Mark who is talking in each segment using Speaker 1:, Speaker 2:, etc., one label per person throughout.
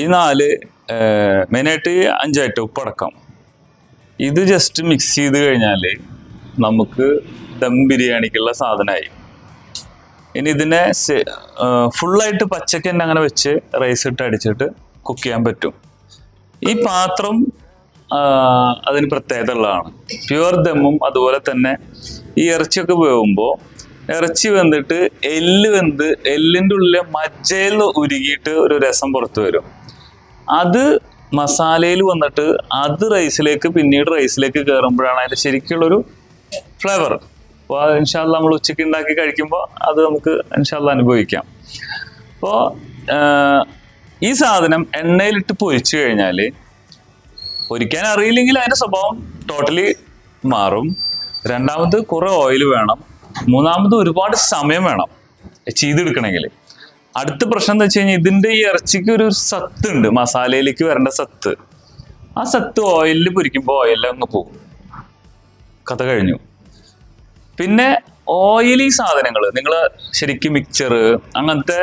Speaker 1: ഈ നാല് മെയിനായിട്ട് അഞ്ചായിട്ട് ഉപ്പടക്കം. ഇത് ജസ്റ്റ് മിക്സ് ചെയ്ത് കഴിഞ്ഞാൽ നമുക്ക് ദം ബിരിയാണിക്കുള്ള സാധനമായി ഇനി ഇതിനെ ഫുള്ളായിട്ട് പച്ചക്ക് തന്നെ അങ്ങനെ വെച്ച് റൈസ് ഇട്ട് അടിച്ചിട്ട് കുക്ക് ചെയ്യാൻ പറ്റും. ഈ പാത്രം അതിന് പ്രത്യേകത ഉള്ളതാണ്. പ്യുവർ ദമ്മും അതുപോലെ തന്നെ ഈ ഇറച്ചിയൊക്കെ വേവുമ്പോൾ ഇറച്ചി വെന്തിട്ട് എല്ല് വെന്ത് എല്ലിന്റെ ഉള്ളിലെ മജ്ജയിൽ ഉരുകിയിട്ട് ഒരു രസം പുറത്തു വരും. അത് മസാലയിൽ വന്നിട്ട് അത് റൈസിലേക്ക് പിന്നീട് റൈസിലേക്ക് കയറുമ്പോഴാണ് അതിന്റെ ശരിക്കുള്ളൊരു ഫ്ലേവർ അപ്പോൾ അത് ഇൻഷാല്ല നമ്മൾ ഉച്ചയ്ക്ക് ഉണ്ടാക്കി കഴിക്കുമ്പോൾ അത് നമുക്ക് ഇൻഷാല്ല അനുഭവിക്കാം. അപ്പോൾ ഈ സാധനം എണ്ണയിലിട്ട് പൊരിച്ചു കഴിഞ്ഞാൽ പൊരിക്കാൻ അറിയില്ലെങ്കിൽ അതിന്റെ സ്വഭാവം ടോട്ടലി മാറും. രണ്ടാമത് കുറേ ഓയിൽ വേണം. മൂന്നാമത് ഒരുപാട് സമയം വേണം ചെയ്തെടുക്കണമെങ്കിൽ അടുത്ത പ്രശ്നം എന്താ വെച്ച് കഴിഞ്ഞാൽ ഇതിന്റെ ഈ ഇറച്ചിക്ക് ഒരു സത്ത് ഉണ്ട് മസാലയിലേക്ക് വരേണ്ട സത്ത്. ആ സത്ത് ഓയിലിൽ പൊരിക്കുമ്പോൾ ഓയിലിൽ അങ്ങ് പോകും. കഥ കഴിഞ്ഞു. പിന്നെ ഓയിലി സാധനങ്ങൾ നിങ്ങൾ ശരിക്കും മിക്സർ അങ്ങനത്തെ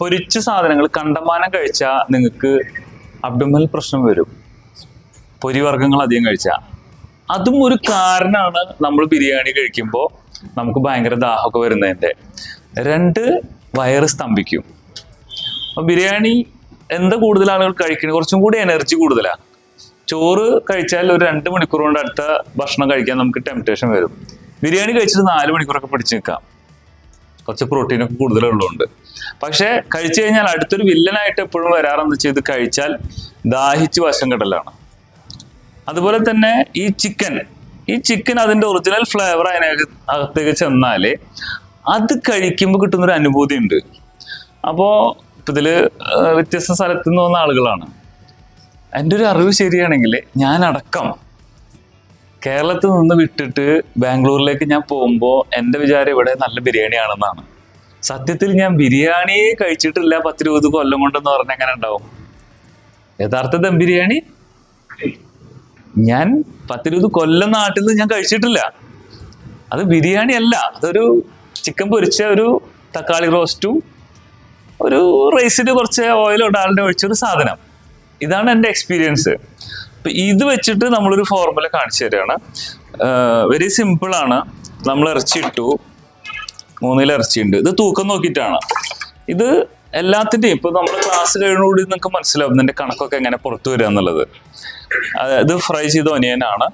Speaker 1: പൊരിച്ച സാധനങ്ങൾ കണ്ടമാനം കഴിച്ചാൽ നിങ്ങൾക്ക് അബ്ഡമൽ പ്രശ്നം വരും. പൊരിവർഗങ്ങൾ അധികം കഴിച്ചാൽ അതും ഒരു കാരണമാണ് നമ്മൾ ബിരിയാണി കഴിക്കുമ്പോൾ നമുക്ക് ഭയങ്കര ദാഹമൊക്കെ വരുന്നതിന്റെ രണ്ട് വയറ് സ്തംഭിക്കും. അപ്പം ബിരിയാണി എന്താ കൂടുതൽ ആളുകൾ കഴിക്കുന്നത് കുറച്ചും കൂടി എനർജി കൂടുതലാണ് ചോറ് കഴിച്ചാൽ ഒരു രണ്ട് മണിക്കൂർ കൊണ്ട് അടുത്ത ഭക്ഷണം കഴിക്കാൻ നമുക്ക് ടെംപ്റ്റേഷൻ വരും. ബിരിയാണി കഴിച്ചിട്ട് നാല് മണിക്കൂറൊക്കെ പിടിച്ച് നിൽക്കാം. കുറച്ച് പ്രോട്ടീനൊക്കെ കൂടുതലുള്ളതുകൊണ്ട്. പക്ഷേ കഴിച്ചു കഴിഞ്ഞാൽ അടുത്തൊരു വില്ലനായിട്ട് എപ്പോഴും വരാറെന്ന് വെച്ചാൽ ഇത് കഴിച്ചാൽ ദാഹിച്ച് വശം കിടലാണ്. അതുപോലെ തന്നെ ഈ ചിക്കൻ ഈ ചിക്കൻ അതിന്റെ ഒറിജിനൽ ഫ്ലേവർ അതിനകത്തേക്ക് ചെന്നാൽ അത് കഴിക്കുമ്പോൾ കിട്ടുന്നൊരു അനുഭൂതി ഉണ്ട് അപ്പോൾ ഇപ്പം ഇതിൽ വ്യത്യസ്ത സ്ഥലത്ത് നിന്ന് വന്ന ആളുകളാണ്. എന്റെ ഒരു അറിവ് ശരിയാണെങ്കിൽ ഞാൻ അടക്കം കേരളത്തിൽ നിന്ന് വിട്ടിട്ട് ബാംഗ്ലൂരിലേക്ക് ഞാൻ പോകുമ്പോൾ എന്റെ വിചാരം ഇവിടെ നല്ല ബിരിയാണിയാണെന്നാണ് സത്യത്തിൽ ഞാൻ ബിരിയാണി കഴിച്ചിട്ടില്ല പത്തിരുപത് കൊല്ലം കൊണ്ടെന്ന് പറഞ്ഞാൽ എങ്ങനെ ഉണ്ടാവും? യഥാർത്ഥ ദം ബിരിയാണി? ഞാൻ പത്തിരുപത് കൊല്ലം നാട്ടിൽ നിന്ന് ഞാൻ കഴിച്ചിട്ടില്ല. അത് ബിരിയാണി അല്ല അതൊരു ചിക്കൻ പൊരിച്ച ഒരു തക്കാളി റോസ്റ്റും ഒരു റൈസിൽ കുറച്ച് ഓയിലോ ഡാലിന്റെ ഒഴിച്ചൊരു സാധനം. ഇതാണ് എന്റെ എക്സ്പീരിയൻസ് അപ്പം ഇത് വെച്ചിട്ട് നമ്മളൊരു ഫോർമുല കാണിച്ചു തരികയാണ് വെരി സിമ്പിളാണ് നമ്മൾ ഇറച്ചി ഇട്ടു മൂന്നിൽ ഇത് തൂക്കം നോക്കിയിട്ടാണ്. ഇത് എല്ലാത്തിന്റെയും ഇപ്പോൾ നമ്മൾ ക്ലാസ് കഴിഞ്ഞുകൂടി നിങ്ങൾക്ക് മനസ്സിലാവും ഇതിന്റെ കണക്കൊക്കെ എങ്ങനെ പുറത്തു വരിക എന്നുള്ളത്. ഇത് ഫ്രൈ ചെയ്ത ഒനിയനാണ്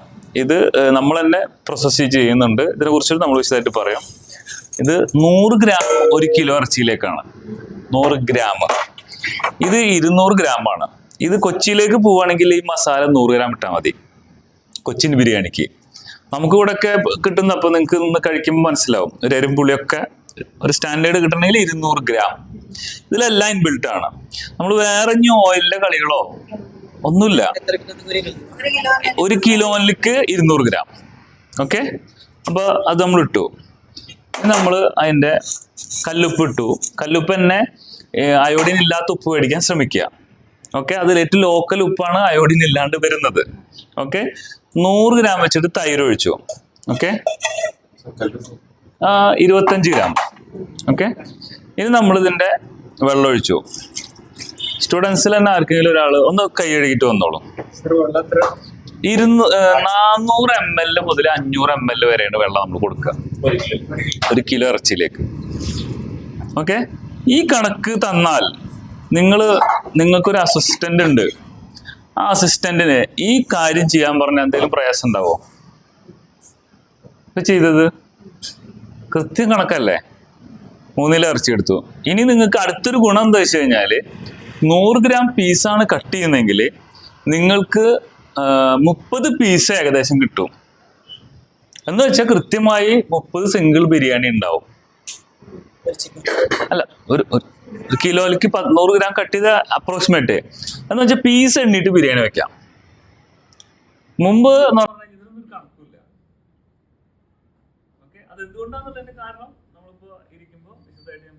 Speaker 1: ഇത് നമ്മൾ തന്നെ പ്രോസസ്സ് ചെയ്യുന്നുണ്ട്. ഇതിനെക്കുറിച്ച് നമ്മൾ വിശദമായിട്ട് പറയാം. ഇത് നൂറ് ഗ്രാം ഒരു കിലോ ഇറച്ചിയിലേക്കാണ്. നൂറ് ഗ്രാം. ഇത് ഇരുന്നൂറ് ഗ്രാമാണ്. ഇത് കൊച്ചിയിലേക്ക് പോവുകയാണെങ്കിൽ ഈ മസാല നൂറ് ഗ്രാം ഇട്ടാൽ മതി. കൊച്ചിൻ ബിരിയാണിക്ക്. നമുക്ക് ഇവിടെ ഒക്കെ കിട്ടുന്ന അപ്പോൾ നിങ്ങൾക്ക് ഇന്ന് കഴിക്കുമ്പോൾ മനസ്സിലാവും. ഒരു എരുമ്പുളിയൊക്കെ ഒരു സ്റ്റാൻഡേർഡ് കിട്ടണമെങ്കിൽ ഇരുന്നൂറ് ഗ്രാം. ഇതിലെല്ലാം ഇൻബിൽട്ട് ആണ്. നമ്മൾ വേറെ ഇനി ഓയിലിന്റെ കളികളോ ഒന്നുമില്ല. ഒരു കിലോയിലേക്ക് ഇരുന്നൂറ് ഗ്രാം. ഓക്കെ? അപ്പോൾ അത് നമ്മൾ ഇട്ടു. നമ്മൾ അതിന്റെ കല്ലുപ്പ് ഇട്ടു. കല്ലുപ്പ് തന്നെ അയോഡിൻ ഇല്ലാത്ത ഉപ്പ് മേടിക്കാൻ ശ്രമിക്കുക. ഓക്കെ അതിൽ ഏറ്റവും ലോക്കൽ ഉപ്പാണ് അയോഡിൻ ഇല്ലാണ്ട് വരുന്നത്. ഓക്കെ നൂറ് ഗ്രാം വെച്ചിട്ട് തൈര് ഒഴിച്ചു. ഓക്കെ ഇരുപത്തഞ്ച് ഗ്രാം ഓക്കെ ഇനി നമ്മൾ ഇതിന്റെ വെള്ളം ഒഴിച്ചു. സ്റ്റുഡൻസിൽ തന്നെ ആർക്കെങ്കിലും ഒരാൾ ഒന്ന് കൈ കഴുകിയിട്ട് വന്നോളൂ. ഇരുന്നൂ നാനൂറ് എം എൽ മുതൽ അഞ്ഞൂറ് എം എൽ വരെയാണ് വെള്ളം നമ്മൾ കൊടുക്കുക. ഒരു കിലോ ഇറച്ചിയിലേക്ക്. ഓക്കെ? ഈ കണക്ക് തന്നാൽ നിങ്ങൾ നിങ്ങൾക്കൊരു അസിസ്റ്റന്റ് ഉണ്ട്. ആ അസിസ്റ്റന്റിന് ഈ കാര്യം ചെയ്യാൻ പറഞ്ഞാൽ എന്തെങ്കിലും പ്രയാസം ഉണ്ടാവോ? ഇപ്പം ചെയ്തത്? കൃത്യം കണക്കല്ലേ? മൂന്നില ഇറച്ചി എടുത്തു. ഇനി നിങ്ങൾക്ക് അടുത്തൊരു ഗുണം എന്താ വെച്ച് കഴിഞ്ഞാൽ നൂറ് ഗ്രാം പീസാണ് കട്ട് ചെയ്യുന്നതെങ്കിൽ നിങ്ങൾക്ക് മുപ്പത് പീസ് ഏകദേശം കിട്ടും. എന്ന് വെച്ചാൽ കൃത്യമായി മുപ്പത് സിംഗിൾ ബിരിയാണി ഉണ്ടാവും. അല്ല ഒരു ഒരു കിലോയിലേക്ക് പതിനൂറ് ഗ്രാം കട്ട് ചെയ്ത അപ്രോക്സിമേറ്റ് എന്ന് വെച്ചാൽ പീസ് എണ്ണിട്ട് ബിരിയാണി വെക്കാം. മുമ്പ് കാരണം? വിശദമായിട്ട് ഞാൻ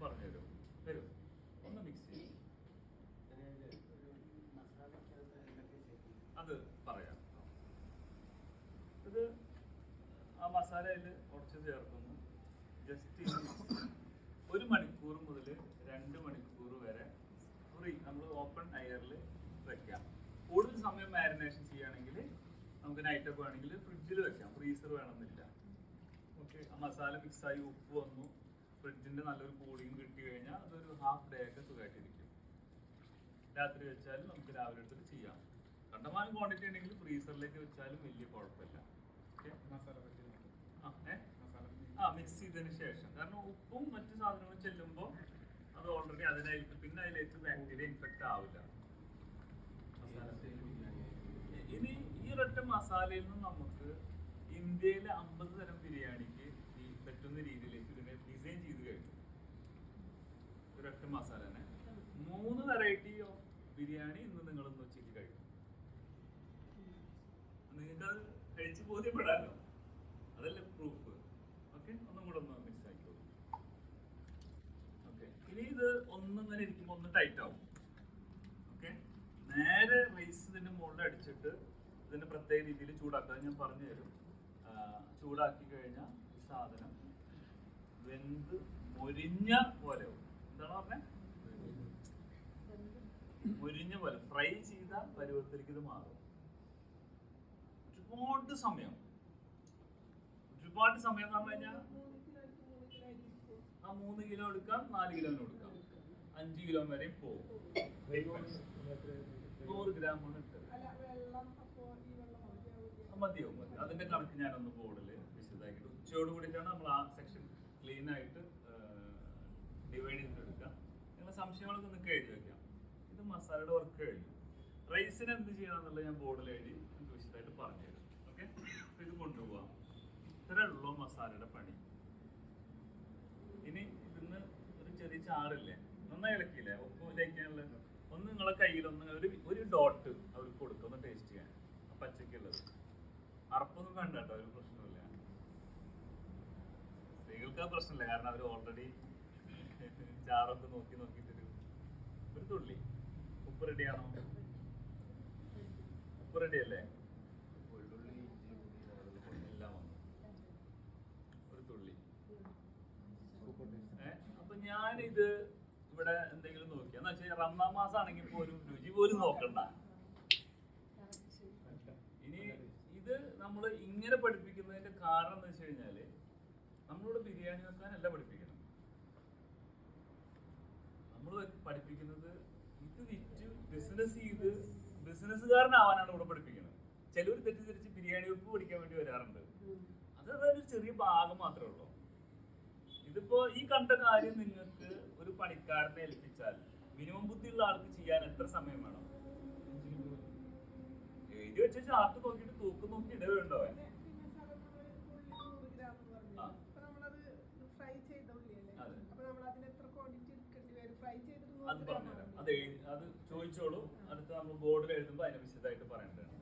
Speaker 1: അത് പറയാം ഇത് ആ മസാലയിൽ കുറച്ച് ചേർക്കുന്നു. ജസ്റ്റ് ഒരു മണിക്കൂർ മുതൽ രണ്ട് മണിക്കൂർ വരെ ഫ്രീ നമ്മൾ ഓപ്പൺ എയറിൽ വെക്കാം കൂടുതൽ സമയം മാരിനേഷൻ ചെയ്യുകയാണെങ്കിൽ നമുക്ക് നൈറ്റൊക്കെ വേണമെങ്കിൽ ഫ്രിഡ്ജിൽ വെക്കാം. ഫ്രീസർ വേണമെന്നില്ല. ഓക്കെ ആ മസാല മിക്സായി ഉപ്പ് വന്നു. ഫ്രിഡ്ജിന്റെ നല്ലൊരു കൂളിംഗ് കിട്ടി കഴിഞ്ഞാൽ അതൊരു ഹാഫ് ഡേ ഒക്കെ സുഖമായിട്ടിരിക്കും രാത്രി വെച്ചാലും നമുക്ക് രാവിലെ എടുത്തിട്ട് ചെയ്യാം. കണ്ടമാനം ക്വാണ്ടിറ്റി ഉണ്ടെങ്കിൽ ഫ്രീസറിലേക്ക് വെച്ചാലും വലിയ കുഴപ്പമില്ല. ഓക്കെ
Speaker 2: മസാല.
Speaker 1: ആ മിക്സ് ചെയ്തതിന് ശേഷം. കാരണം ഉപ്പും മറ്റു സാധനങ്ങളും ചെല്ലുമ്പോൾ അത് ഓൾറെഡി അതിനായിട്ട് പിന്നെ അതിലേക്ക് ബാക്ടീരിയ ഇൻഫെക്റ്റ് ആവില്ല. ഇനി ഈ ഒരൊറ്റ മസാലയിൽ നിന്ന് നമുക്ക് ഇന്ത്യയിലെ അമ്പത് തരം ബിരിയാണിക്ക് ഈ പറ്റുന്ന രീതിയിലേക്ക് ഇതിനെ ഡിസൈൻ ചെയ്ത് കഴിഞ്ഞു. ഒരൊറ്റ മസാല തന്നെ. മൂന്ന് വെറൈറ്റി ഓഫ് ബിരിയാണി ഇന്ന് നിങ്ങൾ ഇന്ന് ഉച്ചയ്ക്ക് കഴിക്കും. നിങ്ങൾക്ക് അത് കഴിച്ച് ബോധ്യപ്പെടാമല്ലോ അതല്ലേ പ്രൂഫ് ഓക്കെ ഒന്നും കൂടെ ഒന്ന് മിക്സ് ഓക്കെ ഇനി ഇത് ഒന്നിങ്ങനെ ഇരിക്കുമ്പോൾ ഒന്ന് ടൈറ്റ് ആവും. ഓക്കെ നേരെ റൈസ് ഇതിന്റെ മുകളിൽ അടിച്ചിട്ട് ഇതിന്റെ പ്രത്യേക രീതിയിൽ ചൂടാക്കുക. ഞാൻ പറഞ്ഞു തരും. ചൂടാക്കി കഴിഞ്ഞാൽ സാധനം വെന്ത് മൊരിഞ്ഞ പോലെ. എന്താണ് പറഞ്ഞത് മൊരിഞ്ഞ പോലെ. ഫ്രൈ ചെയ്ത പരുവത്തിലേക്ക് ഇത് മാറും. ഒരുപാട് സമയം. ഒരുപാട് സമയം എന്ന് പറഞ്ഞു കഴിഞ്ഞാൽ ആ മൂന്ന് കിലോ എടുക്കാം നാല് കിലോ കൊടുക്കാം. അഞ്ച് കിലോ വരെ പോകും. നൂറ് ഗ്രാം കൊണ്ട് ഇട്ടത്. ആ, മതിയാവും മതി അതിന്റെ കണക്ക് ഞാനൊന്ന് ബോർഡിൽ വിശദമാക്കിയിട്ട് ഉച്ചയോട് കൂടിയിട്ടാണ് നമ്മൾ ആ സെക്ഷൻ ക്ലീൻ ആയിട്ട് ഡിവൈഡ് ചെയ്ത് എടുക്കാം നിങ്ങളെ സംശയങ്ങളൊക്കെ നിങ്ങൾക്ക് എഴുതി വെക്കാം. ഇത് മസാലയുടെ വർക്ക് കഴിഞ്ഞു. റൈസിന് എന്ത് ചെയ്യണം എന്നുള്ളത് ഞാൻ ബോർഡിൽ എഴുതി നിങ്ങൾക്ക് വിശദമായിട്ട് പറഞ്ഞു തരും ഓക്കെ ഇത് കൊണ്ടുപോവാം. ഇത്രേ ഉള്ളൂ മസാലയുടെ പണി. ഇനി ഇതിന്ന് ഒരു ചെറിയ ചാറില്ലേ? നന്നായി ഇളക്കിയില്ലേ? ഉപ്പ് തേക്കാനുള്ള ഒന്ന് നിങ്ങളെ കയ്യിലൊന്ന് ഒരു ഒരു ഡോട്ട് അവർക്ക് കൊടുക്കും ഒന്ന് ടേസ്റ്റ് ചെയ്യാൻ. പച്ചക്കുള്ളത്. അറപ്പൊന്നും വേണ്ട കേട്ടോ ഒരു പ്രശ്നമില്ല സ്ത്രീകൾക്ക് ആ പ്രശ്നമില്ല കാരണം അവർ ഓൾറെഡി ചാറൊക്കെ നോക്കി നോക്കിയിട്ടൊരു ഒരു തുള്ളി. ഉപ്പ് റെഡിയാണോ ഉപ്പ് റെഡി അല്ലേ വെള്ളുള്ളി ഇഞ്ചി പുളി എല്ലാം വന്നു ഒരു തുള്ളി ഏ? അപ്പൊ ഞാനിത് ഇവിടെ എന്തെങ്കിലും നോക്കി. എന്ന് വെച്ചാൽ റമദാൻ മാസം ആണെങ്കിൽ പോലും രുചി പോലും നോക്കണ്ട. ഇനി ഇത് നമ്മൾ ഇങ്ങനെ പഠിപ്പിക്കുന്നതിന്റെ കാരണം എന്ന് വെച്ച് കഴിഞ്ഞാൽ നമ്മളോട് ബിരിയാണി വെക്കാനല്ല പഠിപ്പിക്കണം നമ്മൾ പഠിപ്പിക്കുന്നത് ഇത് വിറ്റ് ബിസിനസ് ചെയ്ത് ബിസിനസ്സുകാരനാവാനാണ് ഇവിടെ പഠിപ്പിക്കുന്നത് ചിലർ തെറ്റിദ്ധരിച്ച് ബിരിയാണി വെപ്പ് പഠിക്കാൻ വേണ്ടി വരാറുണ്ട്. അത് അതൊരു ചെറിയ ഭാഗം മാത്രമേ ഉള്ളൂ. ഇതിപ്പോ ഈ കണ്ട കാര്യം നിങ്ങൾക്ക് ഒരു പണിക്കാരനെ ഏൽപ്പിച്ചാൽ മിനിമം ബുദ്ധിയുള്ള ആൾക്ക് ചെയ്യാൻ എത്ര സമയം വേണം? എഴുതി വെച്ച ചാർട്ട് നോക്കിയിട്ട് തൂക്ക് നോക്കി ഇടവേണ്ടോ. അതെ. അത് പറഞ്ഞുതരാം. അത് അത് ചോദിച്ചോളൂ. അടുത്ത് നമ്മൾ ബോർഡിൽ എഴുതുമ്പോൾ അതിനെ വിശദമായിട്ട് പറയേണ്ടതാണ്.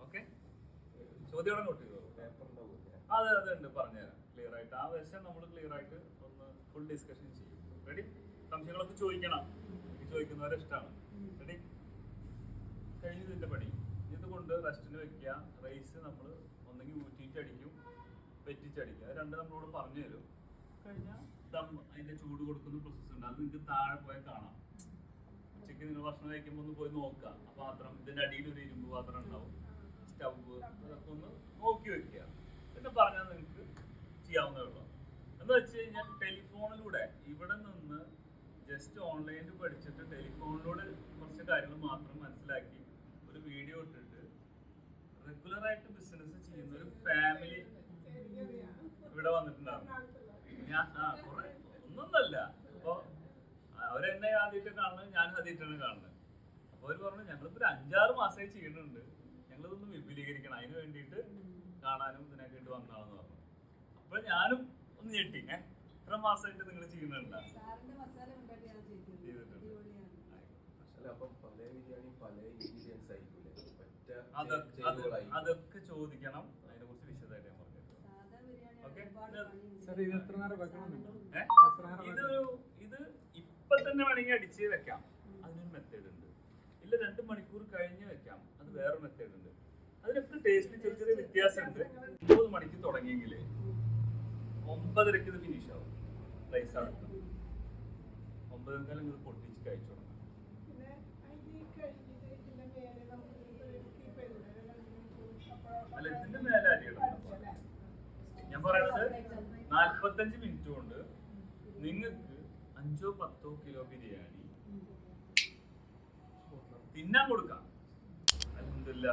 Speaker 1: ഓക്കെ? ചോദ്യം നോട്ട് ചെയ്തോളൂ. അതെ അതെ ഉണ്ട്. പറഞ്ഞുതരാം. ക്ലിയർ ആയിട്ട്. ആ വശം നമ്മൾ ക്ലിയർ ആയിട്ട് ഒന്ന് ഫുൾ ഡിസ്കഷൻ ചെയ്യും. റെഡി സംശയങ്ങളൊക്കെ ചോദിക്കണം. എനിക്ക് ചോദിക്കുന്നവരെ ഇഷ്ടമാണ് റെഡി കഴിഞ്ഞു ഇതിന്റെ പണി ഇത് കൊണ്ട് റെസ്റ്റിന് വെക്കുക. റൈസ് നമ്മൾ ഒന്നെങ്കിൽ ഊറ്റിയിട്ട് അടിക്കും വെറ്റിച്ചടിക്കുക. അത് രണ്ട് നമ്മളോട് പറഞ്ഞു തരും കഴിഞ്ഞാൽ അതിന്റെ ചൂട് കൊടുക്കുന്ന പ്രോസസ്സ് ഉണ്ട്. അത് നിങ്ങൾക്ക് താഴെ പോയാൽ കാണാം. ഉച്ചയ്ക്ക് നിങ്ങൾ ഭക്ഷണം കഴിക്കുമ്പോൾ ഒന്ന് പോയി നോക്കുക. ആ പാത്രം ഇതിന്റെ അടിയിൽ ഒരു ഇരുമ്പ് പാത്രം ഉണ്ടാവും. സ്റ്റവ്. അതൊക്കെ ഒന്ന് നോക്കി വെക്കുക. എന്ന് പറഞ്ഞാൽ നിങ്ങൾക്ക് ചെയ്യാവുന്നേ ഉള്ളൂ. എന്ന് വെച്ച് കഴിഞ്ഞാൽ ടെലിഫോണിലൂടെ ഇവിടെ നിന്ന് ജസ്റ്റ് ഓൺലൈനിൽ പഠിച്ചിട്ട് ടെലിഫോണിലൂടെ കുറച്ച് കാര്യങ്ങൾ മാത്രം മനസ്സിലാക്കി ഒരു വീഡിയോ ഇട്ടിട്ട് റെഗുലർ ആയിട്ട് ബിസിനസ് ചെയ്യുന്ന ഒരു ഫാമിലി ഇവിടെ വന്നിട്ടുണ്ടായിരുന്നു. ഞാൻ ആ കുറെ ഒന്നൊന്നല്ല. അപ്പൊ അവരെന്നെ ആദ്യമായിട്ട് കാണുന്നത് ഞാൻ ആദ്യമായിട്ടാണ് കാണുന്നത്. അപ്പൊ അവർ പറഞ്ഞു ഞങ്ങളിപ്പോ ഒരു അഞ്ചാറ് മാസമായി ചെയ്യുന്നുണ്ട്. ഞങ്ങളിതൊന്ന് വിപുലീകരിക്കണം. അതിന് വേണ്ടിയിട്ട് കാണാനും ഇതിനൊക്കെ വേണ്ടി വന്നതാണെന്ന് പറഞ്ഞു. അപ്പൊ ഞാനും ഒന്ന് ഞെട്ടി ഏഹ് ഇത്ര മാസമായിട്ട് നിങ്ങൾ ചെയ്യുന്നുണ്ട്? അതൊക്കെ അത്
Speaker 3: ചേരുവകളായി.
Speaker 1: അതൊക്കെ ചോദിക്കണം. അതിനെ കുറിച്ച് വിശദമായിട്ട് ഞാൻ പറഞ്ഞു. ഇത്
Speaker 2: ഇത് എത്ര നേരം വെക്കണമെന്നുണ്ടോ?
Speaker 1: ഏഹ് ഇത് ഇത് ഇപ്പൊ തന്നെ വേണമെങ്കിൽ അടിച്ച് വെക്കാം. അതിനൊരു മെത്തേഡ് ഉണ്ട്. ഇല്ല രണ്ട് മണിക്കൂർ കഴിഞ്ഞ് വെക്കാം. അത് വേറെ മെത്തേഡ് ഉണ്ട്. അതിനൊക്കെ ടേസ്റ്റ് ചെറിയ ചെറിയ വ്യത്യാസമുണ്ട്. ഒമ്പത് മണിക്ക് തുടങ്ങിയെങ്കിൽ ഒമ്പതരക്ക് ഇത് ഫിനിഷ് ആവും. റൈസ് അടക്കം ഒമ്പതേക്കാൾ നിങ്ങൾ പൊട്ടിച്ച് കഴിച്ചു അല്ല
Speaker 4: ഇതിന്റെ മേലെ
Speaker 1: അരിയിടണം ഞാൻ പറയുന്നത് നാൽപ്പത്തഞ്ച് മിനിറ്റ് കൊണ്ട് നിങ്ങൾക്ക് അഞ്ചോ പത്തോ കിലോ ബിരിയാണി തിന്നാൻ കൊടുക്കാം. അല്ല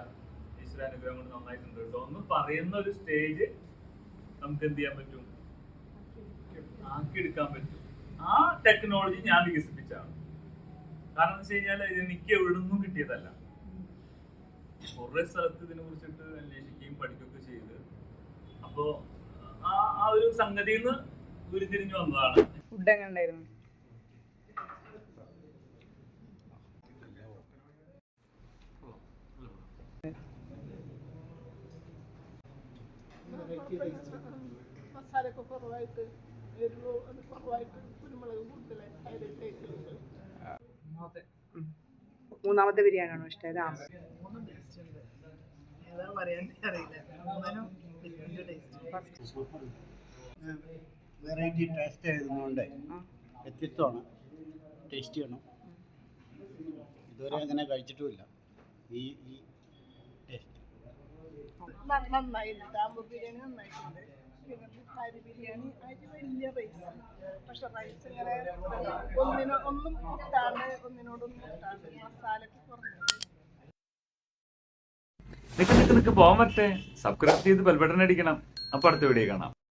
Speaker 1: ഈശ്വര അനുഗ്രഹം കൊണ്ട് നന്നായിട്ടുണ്ട് കേട്ടോ. ഒന്ന് പറയുന്ന ഒരു സ്റ്റേജ് നമുക്ക് എന്ത് ചെയ്യാൻ പറ്റും? ആക്കിയെടുക്കാൻ പറ്റും. ആ ടെക്നോളജി ഞാൻ വികസിപ്പിച്ചാണ് കാരണം എന്ന് വെച്ച് കഴിഞ്ഞാൽ ഇത് എനിക്ക് എവിടുന്നും കിട്ടിയതല്ല. കുറെ സ്ഥലത്ത് ഇതിനെ കുറിച്ചിട്ട് അന്വേഷിക്കുകയും പഠിക്കുകയൊക്കെ ചെയ്ത്. അപ്പോ ആ ആ ഒരു സംഗതിയിൽ നിന്ന് ഉരുത്തിരിഞ്ഞു വന്നതാണ്.
Speaker 4: ഫുഡ് എങ്ങനെ ഉണ്ടായിരുന്നു?
Speaker 5: മസാലയൊക്കെ കുറവായിട്ട് എരിവ് അത് കുറവായിട്ട് കുരുമുളക് കൂടുതലായി അതിലിട്ടേക്കുന്നത്
Speaker 4: മൂന്നാമത്തെ ബിരിയാണിയാണോ ഇഷ്ടമായത് ആ
Speaker 5: മൂന്നും ടേസ്റ്റ് ഉണ്ട്. ഏതാ പറയാൻ അറിയില്ല. മൂന്നിനും ഡിഫറെന്റ് ടേസ്റ്റ്
Speaker 6: വെറൈറ്റി ടേസ്റ്റ് ആയതുകൊണ്ട് വ്യത്യസ്തമാണ്. ടേസ്റ്റിയാണ് ഇതുവരെ അങ്ങനെ കഴിച്ചിട്ടുമില്ല. ഈ ഈ ടേസ്റ്റ്
Speaker 5: നന്നായി. താമ്പൂർ ബിരിയാണി നന്നായിട്ടുണ്ട്. അരി ബിരിയാണി. അരി വലിയ റൈസ് പക്ഷെ റൈസ് ഇങ്ങനെ ഒന്നിനോ ഒന്നും മുട്ടാണ്ട് ഒന്നിനോടൊന്നും മുട്ടാണ്ട് മസാലയ്ക്ക് കുറഞ്ഞു
Speaker 1: നിക്ക് നിക്ക് നിക്ക് പോകാൻ പറ്റേ. സബ്സ്ക്രൈബ് ചെയ്ത് ബെൽബട്ടൺ അടിക്കണം. അപ്പൊ അടുത്ത വീഡിയോ കാണാം.